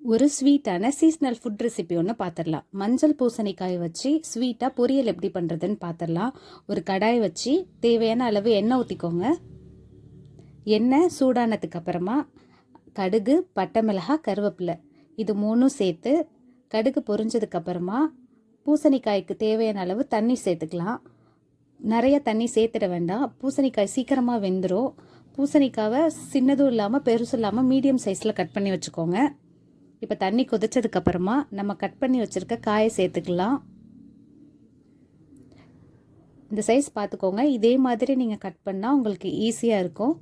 ஒரு ஸ்வீட்டான seasonal food recipe ஒன்று பார்த்துடலாம் மஞ்சள் பூசணிக்காய் வச்சு ஸ்வீட்டாக பொரியல் எப்படி பண்ணுறதுன்னு பார்த்துடலாம் ஒரு கடாய் வச்சு தேவையான அளவு எண்ணெய் ஊற்றிக்கோங்க எண்ணெய் சூடானதுக்கு அப்புறமா கடுகு பட்டை மிளகாய் கருவேப்பிலை. இது மூணும் சேர்த்து கடுகு பொரிஞ்சதுக்கப்புறமா பூசணிக்காய்க்கு தேவையான அளவு தண்ணி சேர்த்துக்கலாம். நிறைய தண்ணி சேர்த்துட வேண்டாம். பூசணிக்காய் சீக்கிரமாக வெந்துடும் பூசணிக்காவை சின்னதும் இல்லாமல் பெருசும் இல்லாமல் மீடியம் சைஸில் கட் பண்ணி வச்சுக்கோங்க. இப்போ தண்ணி கொதிச்சதுக்கப்புறமா நம்ம கட் பண்ணி வச்சுருக்க காயை சேர்த்துக்கலாம். இந்த சைஸ் பார்த்துக்கோங்க. இதே மாதிரி நீங்கள் கட் பண்ணால் உங்களுக்கு ஈஸியாக இருக்கும்.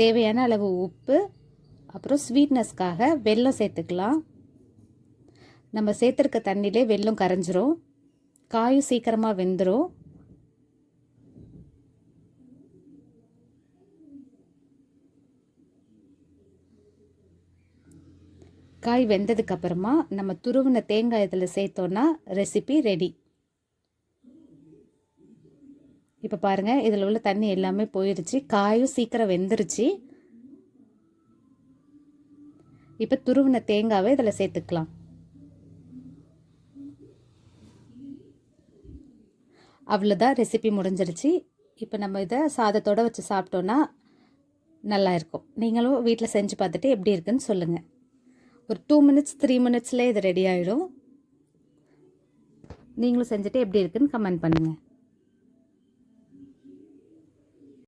தேவையான அளவு உப்பு அப்புறம் ஸ்வீட்னஸ்க்காக வெல்லம் சேர்த்துக்கலாம். நம்ம சேர்த்துருக்க தண்ணியிலே வெல்லம் கரைஞ்சிரும். காயும் சீக்கிரமாக வெந்துடும் காய் வெந்ததுக்கு அப்புறமா நம்ம துருவின தேங்காய் இதில் சேர்த்தோன்னா ரெசிபி ரெடி இப்போ பாருங்கள் இதில் உள்ள தண்ணி எல்லாமே போயிடுச்சு காயும் சீக்கிரம் வெந்துருச்சு. இப்போ துருவின தேங்காவை இதில் சேர்த்துக்கலாம். அவ்வளோதான் ரெசிபி முடிஞ்சிருச்சு. இப்போ நம்ம இதை சாதத்தோடு வச்சு சாப்பிட்டோன்னா நல்லா இருக்கும். நீங்களும் வீட்டில் செஞ்சு பார்த்துட்டு எப்படி இருக்குன்னு சொல்லுங்கள் ஒரு டூ மினிட்ஸ் த்ரீ மினிட்ஸ்லேயே இது ரெடி ஆகிடும் நீங்களும் செஞ்சுட்டு எப்படி இருக்குன்னு கமெண்ட் பண்ணுங்கள்